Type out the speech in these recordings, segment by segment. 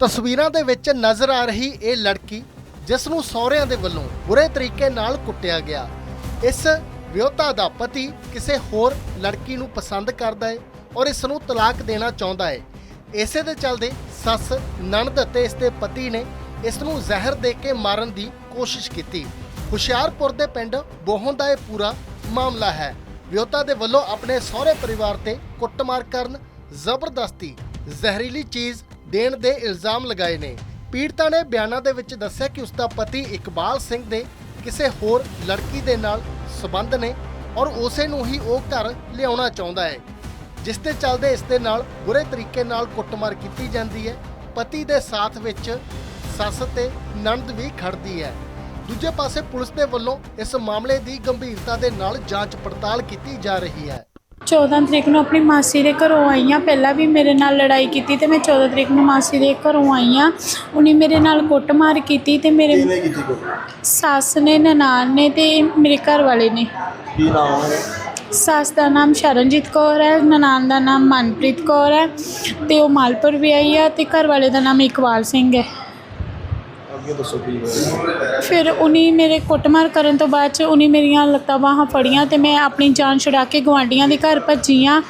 ਤਸਵੀਰਾਂ ਦੇ ਵਿੱਚ ਨਜ਼ਰ ਆ ਰਹੀ ਇਹ ਲੜਕੀ ਜਿਸ ਨੂੰ ਸਹੁਰਿਆਂ ਦੇ ਵੱਲੋਂ ਬੁਰੇ ਤਰੀਕੇ ਨਾਲ ਕੁੱਟਿਆ ਗਿਆ। ਇਸ ਵਿਆਹੁਤਾ ਦਾ ਪਤੀ ਕਿਸੇ ਹੋਰ ਲੜਕੀ ਨੂੰ ਪਸੰਦ ਕਰਦਾ ਹੈ ਔਰ ਇਸ ਨੂੰ ਤਲਾਕ ਦੇਣਾ ਚਾਹੁੰਦਾ ਹੈ। ਇਸੇ ਦੇ ਚੱਲਦੇ ਸੱਸ ਨਣਦ ਅਤੇ ਇਸ ਦੇ ਪਤੀ ਨੇ ਇਸ ਨੂੰ ਜ਼ਹਿਰ ਦੇ ਕੇ ਮਾਰਨ ਦੀ ਕੋਸ਼ਿਸ਼ ਕੀਤੀ। ਹੁਸ਼ਿਆਰਪੁਰ ਦੇ ਪਿੰਡ ਬੋਹਣ ਦਾ ਇਹ ਪੂਰਾ ਮਾਮਲਾ ਹੈ। ਵਿਆਹੁਤਾ ਦੇ ਵੱਲੋਂ ਆਪਣੇ ਸਹੁਰੇ ਪਰਿਵਾਰ ਤੇ ਕੁੱਟਮਾਰ ਕਰਨ, ਜ਼ਬਰਦਸਤੀ, ਜ਼ਹਿਰੀਲੀ ਚੀਜ਼ ਦੇਣ ਦੇ ਇਲਜ਼ਾਮ ਲਗਾਏ ਨੇ। ਪੀੜਤਾ ਨੇ ਬਿਆਨਾਂ ਦੇ ਵਿੱਚ ਦੱਸਿਆ ਕਿ ਉਸ ਦਾ ਪਤੀ ਇਕਬਾਲ ਸਿੰਘ ਦੇ ਕਿਸੇ ਹੋਰ ਲੜਕੀ ਦੇ ਨਾਲ ਸਬੰਧ ਨੇ ਔਰ ਉਸੇ ਨੂੰ ਹੀ ਉਹ ਘਰ ਲਿਆਉਣਾ ਚਾਹੁੰਦਾ ਹੈ, ਜਿਸ ਦੇ ਚੱਲਦੇ ਇਸ ਦੇ ਨਾਲ ਬੁਰੇ ਤਰੀਕੇ ਨਾਲ ਕੁੱਟਮਾਰ ਕੀਤੀ ਜਾਂਦੀ ਹੈ। ਪਤੀ ਦੇ ਸਾਥ ਵਿੱਚ ਸੱਸ ਤੇ ਨਣਦ ਵੀ ਖੜਦੀ ਹੈ। ਦੂਜੇ ਪਾਸੇ ਪੁਲਿਸ ਦੇ ਵੱਲੋਂ ਇਸ ਮਾਮਲੇ ਦੀ ਗੰਭੀਰਤਾ ਦੇ ਨਾਲ ਜਾਂਚ ਪੜਤਾਲ ਕੀਤੀ ਜਾ ਰਹੀ ਹੈ। 14 ਤਰੀਕ ਨੂੰ ਆਪਣੀ ਮਾਸੀ ਦੇ ਘਰੋਂ ਆਈ ਹਾਂ। ਪਹਿਲਾਂ ਵੀ ਮੇਰੇ ਨਾਲ ਲੜਾਈ ਕੀਤੀ ਤੇ ਮੈਂ 14 ਤਰੀਕ ਨੂੰ ਮਾਸੀ ਦੇ ਘਰੋਂ ਆਈ ਹਾਂ। ਉਹਨੇ ਮੇਰੇ ਨਾਲ ਕੁੱਟਮਾਰ ਕੀਤੀ ਤੇ ਮੇਰੇ ਕਿਹਨੇ ਕੀਤੀ ਕੋਈ ਸੱਸ ਨੇ ਨਨਾਣ ਨੇ ਤੇ ਮੇਰੇ ਘਰ ਵਾਲੇ ਨੇ। ਕੀ ਨਾਮ ਹੈ? ਸੱਸ ਦਾ ਨਾਮ ਸ਼ਰਨਜੀਤ ਕੌਰ ਹੈ ਨਨਾਣ ਦਾ ਨਾਮ ਮਨਪ੍ਰੀਤ ਕੌਰ ਹੈ ਤੇ ਉਹ ਮਾਲਪੁਰ ਵੀ ਆਈ ਆ ਤੇ ਘਰ ਵਾਲੇ ਦਾ ਨਾਮ ਇਕਬਾਲ ਸਿੰਘ ਹੈ। ਅੱਗੇ ਦੱਸੋ ਕੀ ਹੋਇਆ? ਫਿਰ ਉਨੀ ਮੇਰੇ ਕੁੱਟਮਾਰ ਕਰਨ ਤੋਂ ਬਾਅਦ ਚ ਉਨੀ ਮੇਰੀਆਂ ਲੱਤਾਂ ਬਾਹਾਂ ਫੜੀਆਂ ਤੇ ਮੈਂ ਆਪਣੀ ਜਾਨ ਛੁਡਾ ਕੇ ਗਵਾਂਡੀਆਂ ਦੇ ਘਰ ਭੱਜੀ ਆ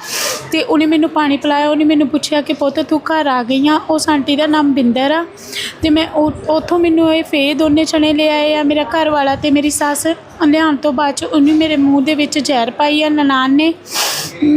ਤੇ ਉਹਨੇ ਮੈਨੂੰ ਪਾਣੀ ਪਿਲਾਇਆ, ਉਹਨੇ ਮੈਨੂੰ ਪੁੱਛਿਆ ਕਿ ਪੁੱਤ ਤੂੰ ਘਰ ਆ ਗਈ ਆ, ਉਸ ਆਂਟੀ ਦਾ ਨਾਮ ਬਿੰਦਰ ਆ ਤੇ ਮੈਂ ਉਹ- ਉੱਥੋਂ ਮੈਨੂੰ ਇਹ ਫੇ ਦੋਨੇ ਚਣੇ ਲੈ ਆਏ ਆ ਮੇਰਾ ਘਰ ਵਾਲਾ ਤੇ ਮੇਰੀ ਸੱਸ। ਲਿਆਉਣ ਤੋਂ ਬਾਅਦ ਚ ਉਹਨੇ ਮੇਰੇ ਮੂੰਹ ਦੇ ਵਿੱਚ ਜ਼ਹਿਰ ਪਾਈ ਆ, ਨਨਾਣ ਨੇ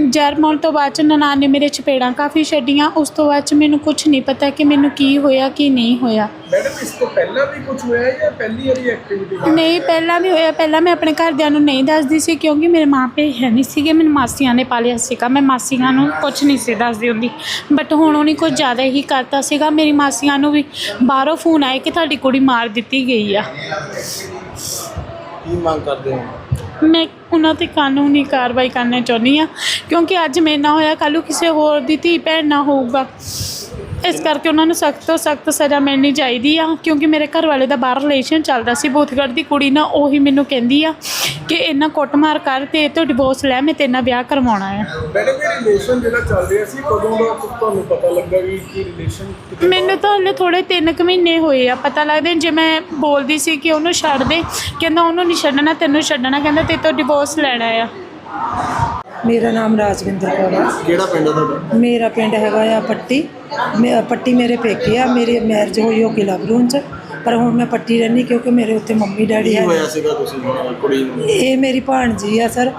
ਜ਼ਹਿਰ ਪਾਉਣ ਤੋਂ ਬਾਅਦ ਚ ਨਨਾਣ ਨੇ ਮੇਰੇ ਚਪੇੜਾਂ ਕਾਫੀ ਛੱਡੀਆਂ ਉਸ ਤੋਂ ਬਾਅਦ ਚ ਮੈਨੂੰ ਕੁਝ ਨਹੀਂ ਪਤਾ ਕਿ ਮੈਨੂੰ ਕੀ ਹੋਇਆ ਕੀ ਨਹੀਂ ਹੋਇਆ। ਮੈਡਮ ਇਸ ਤੋਂ ਪਹਿਲਾਂ ਵੀ ਕੁਝ ਹੋਇਆ ਜਾਂ ਪਹਿਲੀ ਵਾਰੀ ਐਕਟੀਵਿਟੀ ਨਹੀਂ ਪਹਿਲਾਂ ਵੀ ਹੋਇਆ ਪਹਿਲਾਂ ਮੈਂ ਆਪਣੇ ਘਰਦਿਆਂ ਨੂੰ ਨਹੀਂ ਦੱਸਦੀ ਸੀ ਕਿਉਂਕਿ ਮੇਰੇ ਮਾਪੇ ਹੈ ਨਹੀਂ ਸੀਗੇ ਮੈਨੂੰ ਮਾਸੀਆਂ ਨੇ ਪਾਲਿਆ ਸੀਗਾ। ਮੈਂ ਮਾਸੀਆਂ ਨੂੰ ਕੁਝ ਨਹੀਂ ਸੀ ਦੱਸਦੀ ਹੁੰਦੀ ਬਟ ਹੁਣ ਉਹਨੇ ਕੁਝ ਜ਼ਿਆਦਾ ਹੀ ਕਰਤਾ ਸੀਗਾ। ਮੇਰੀ ਮਾਸੀਆਂ ਨੂੰ ਵੀ ਬਾਹਰੋਂ ਫੋਨ ਆਏ ਕਿ ਤੁਹਾਡੀ ਕੁੜੀ ਮਾਰ ਦਿੱਤੀ ਗਈ ਆ। ਕੀ ਮੰਗ ਕਰਦੇ ਹੋ? ਮੈਂ ਉਹਨਾਂ ਤੇ ਕਾਨੂੰਨੀ ਕਾਰਵਾਈ ਕਰਨਾ ਚਾਹੁੰਦੀ ਆ ਕਿਉਂਕਿ ਅੱਜ ਮੇਰੇ ਨਾਲ ਹੋਇਆ, ਕੱਲ੍ਹ ਨੂੰ ਕਿਸੇ ਹੋਰ ਦੀ ਧੀ ਭੈਣ ਨਾਲ ਹੋਊਗਾ। ਇਸ ਕਰਕੇ ਉਹਨਾਂ ਨੂੰ ਸਖਤ ਤੋਂ ਸਖਤ ਸਜ਼ਾ ਮਿਲਣੀ ਚਾਹੀਦੀ ਆ, ਕਿਉਂਕਿ ਮੇਰੇ ਘਰ ਵਾਲੇ ਦਾ ਬਾਹਰ ਰਿਲੇਸ਼ਨ ਚੱਲਦਾ ਸੀ, ਬੂਥਗੜ੍ਹ ਦੀ ਕੁੜੀ ਨਾਲ ਉਹੀ ਮੈਨੂੰ ਕਹਿੰਦੀ ਆ। ਕਿ ਇਹਨਾਂ ਕੁੱਟਮਾਰ ਕਰ ਤੇ ਇਹ ਤੋਂ ਡਿਵੋਰਸ ਲੈ ਮੈਂ ਤੇਰੇ ਨਾਲ ਵਿਆਹ ਕਰਵਾਉਣਾ ਆ। ਮੈਡਮ ਇਹ ਰਿਲੇਸ਼ਨ ਜਿਹੜਾ ਚੱਲ ਰਿਹਾ ਸੀ ਕਦੋਂ ਦਾ ਤੁਹਾਨੂੰ ਪਤਾ ਲੱਗਾ ਵੀ ਕੀ ਰਿਲੇਸ਼ਨ ਮੈਨੂੰ ਤਾਂ ਹਲੇ ਥੋੜੇ 3 ਕੁ ਮਹੀਨੇ ਹੋਏ ਆ ਪਤਾ ਲੱਗਦਾ ਜੇ ਮੈਂ ਬੋਲਦੀ ਸੀ ਕਿ ਉਹਨੂੰ ਛੱਡ ਦੇ ਕਹਿੰਦਾ ਉਹਨੂੰ ਨਹੀਂ ਛੱਡਣਾ ਤੈਨੂੰ ਛੱਡਣਾ ਕਹਿੰਦਾ ਤੇ ਤੋਂ ਡਿਵੋਰਸ ਲੈਣਾ ਆ। ਮੇਰਾ ਨਾਮ ਰਾਜਵਿੰਦਰ ਕੌਰ ਹੈ ਕਿਹੜਾ ਪਿੰਡ ਹੈ ਤੁਹਾਡਾ? ਮੇਰਾ ਪਿੰਡ ਹੈਗਾ ਆ ਪੱਟੀ। ਮੇ- ਪੱਟੀ ਮੇਰੇ ਪੇਕੇ ਆ ਮੇਰੀ ਮੈਰਿਜ ਹੋਈ ਹੋ ਕਿਲਾ ਬਰੂਨ ਚ। ਪਰ ਹੁਣ ਮੈਂ ਪੱਟੀ ਰਹਿੰਦੀ ਕਿਉਂਕਿ ਮੇਰੇ ਉੱਥੇ ਮੰਮੀ ਡੈਡੀ ਕੀ ਹੈ। ਹੋਇਆ ਸੀਗਾ ਤੁਸੀਂ ਅਹ, ਕੁੜੀ ਨੂੰ? ਇਹ ਮੇਰੀ ਭਾਣਜੀ ਆ ਸਰ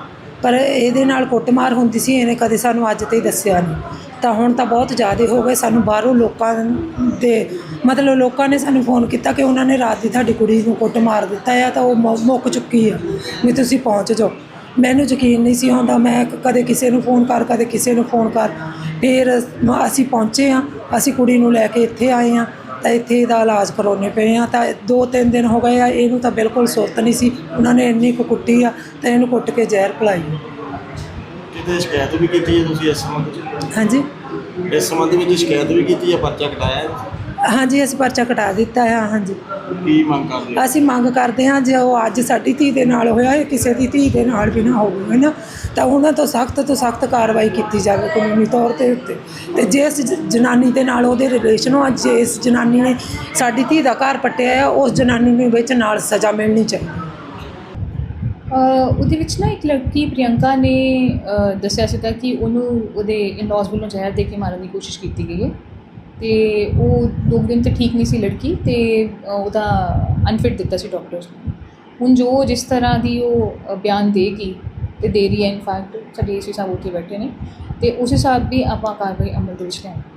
ਪਰ ਇਹਦੇ ਨਾਲ ਕੁੱਟਮਾਰ ਹੁੰਦੀ ਸੀ ਇਹਨੇ ਕਦੇ ਸਾਨੂੰ ਅੱਜ ਤੇ ਦੱਸਿਆ ਨਹੀਂ। ਤਾਂ ਹੁਣ ਤਾਂ ਬਹੁਤ ਜ਼ਿਆਦਾ ਹੋ ਗਏ ਸਾਨੂੰ ਬਾਹਰੋਂ ਲੋਕਾਂ ਦੇ ਮਤਲਬ ਲੋਕਾਂ ਨੇ ਸਾਨੂੰ ਫੋਨ ਕੀਤਾ ਕਿ ਉਹਨਾਂ ਨੇ ਰਾਤ ਦੀ ਤੁਹਾਡੀ ਕੁੜੀ ਨੂੰ ਕੁੱਟ ਮਾਰ ਦਿੱਤਾ ਆ ਤਾਂ ਉਹ ਮੁ- ਮੁੱਕ ਚੁੱਕੀ ਆ ਵੀ ਤੁਸੀਂ ਪਹੁੰਚ ਜਾਓ। ਮੈਨੂੰ ਯਕੀਨ ਨਹੀਂ ਸੀ ਹੁੰਦਾ ਮੈਂ ਕ- ਕਦੇ ਕਿਸੇ ਨੂੰ ਫੋਨ ਕਰ ਕਦੇ ਕਿਸੇ ਨੂੰ ਫੋਨ ਕਰ। ਫਿਰ ਅਸੀਂ ਪਹੁੰਚੇ ਆ ਅਸੀਂ ਕੁੜੀ ਨੂੰ ਲੈ ਕੇ ਇੱਥੇ ਆਏ ਆ। ਤਾਂ ਇੱਥੇ ਇਹਦਾ ਇਲਾਜ ਕਰਾਉਣੇ ਪਏ ਆ ਤਾਂ ਦੋ ਤਿੰਨ ਦਿਨ ਹੋ ਗਏ ਆ ਇਹਨੂੰ ਤਾਂ ਬਿਲਕੁਲ ਸੁਰਤ ਨਹੀਂ ਸੀ। ਉਹਨਾਂ ਨੇ ਇੰਨੀ ਕੁ ਕੁੱਟੀ ਆ ਤਾਂ ਇਹਨੂੰ ਕੁੱਟ ਕੇ ਜ਼ਹਿਰ ਪਿਲਾਈ ਕਿਤੇ ਸ਼ਿਕਾਇਤ ਵੀ ਕੀਤੀ ਹੈ ਤੁਸੀਂ ਇਸ ਸੰਬੰਧ ਵਿੱਚ? ਹਾਂਜੀ? ਇਸ ਸੰਬੰਧ ਵਿੱਚ ਸ਼ਿਕਾਇਤ ਵੀ ਕੀਤੀ ਹੈ ਪਰਚਾ ਕਟਾਇਆ ਹੈ? ਹਾਂਜੀ ਅਸੀਂ ਪਰਚਾ ਕਟਾ ਦਿੱਤਾ ਆ ਹਾਂਜੀ। ਕੀ ਮੰਗ ਕਰਦੇ ਹੋ? ਅਸੀਂ ਮੰਗ ਕਰਦੇ ਹਾਂ ਜੇ ਉਹ ਅੱਜ ਸਾਡੀ ਧੀ ਦੇ ਨਾਲ ਹੋਇਆ ਇਹ ਕਿਸੇ ਦੀ ਧੀ ਦੇ ਨਾਲ ਵੀ ਨਾ ਹੋਵੇ ਨਾ? ਤਾਂ ਉਹਨਾਂ ਤੋਂ ਸਖਤ ਤੋਂ ਸਖਤ ਕਾਰਵਾਈ ਕੀਤੀ ਜਾਵੇ ਕਾਨੂੰਨੀ ਤੌਰ ਤੇ ਉੱਤੇ। ਤੇ ਜਿਸ ਜ- ਜਨਾਨੀ ਦੇ ਨਾਲ ਉਹਦੇ ਰਿਲੇਸ਼ਨ ਹੋ ਜਿਸ ਜਨਾਨੀ ਨੇ ਸਾਡੀ ਧੀ ਦਾ ਘਰ ਪੱਟਿਆ ਆ ਉਸ ਜਨਾਨੀ ਨੂੰ ਵਿੱਚ ਨਾਲ ਸਜ਼ਾ ਮਿਲਣੀ ਚਾਹੀਦੀ ਅਹ ਉਹਦੇ ਵਿੱਚ ਨਾ ਇੱਕ ਲੜਕੀ ਪ੍ਰਿਯੰਕਾ ਨੇ ਅਹ ਦੱਸਿਆ ਸੀਗਾ ਕਿ ਉਹਨੂੰ ਉਹਦੇ ਇਨ-ਲॉज ਵੱਲੋਂ ਜ਼ਹਿਰ ਦੇ ਕੇ ਮਾਰਨ ਦੀ ਕੋਸ਼ਿਸ਼ ਕੀਤੀ ਗਈ ਹੈ। ਤੇ ਉਹ ਦੋ ਦਿਨ ਤੇ ਠੀਕ ਨਹੀਂ ਸੀ ਲੜਕੀ ਤੇ ਉਹਦਾ ਅਨਫਿਟ ਦਿੱਤਾ ਸੀ ਡਾਕਟਰਸ ਨੇ ਹੁਣ ਜੋ ਜਿਸ ਤਰ੍ਹਾਂ ਦੀ ਉਹ ਬਿਆਨ ਦੇਗੀ ਤੇ ਦੇ ਰਹੀ ਹੈ ਇਨਫੈਕਟ ਸਾਡੇ ਏਸੀ ਸਾਹਿਬ ਉੱਥੇ ਬੈਠੇ ਨੇ ਤੇ ਉਸ ਹਿਸਾਬ ਵੀ ਆਪਾਂ ਕਾਰਵਾਈ ਅਮਲ ਦੇ ਵਿੱਚ ਲਿਆਵਾਂਗੇ।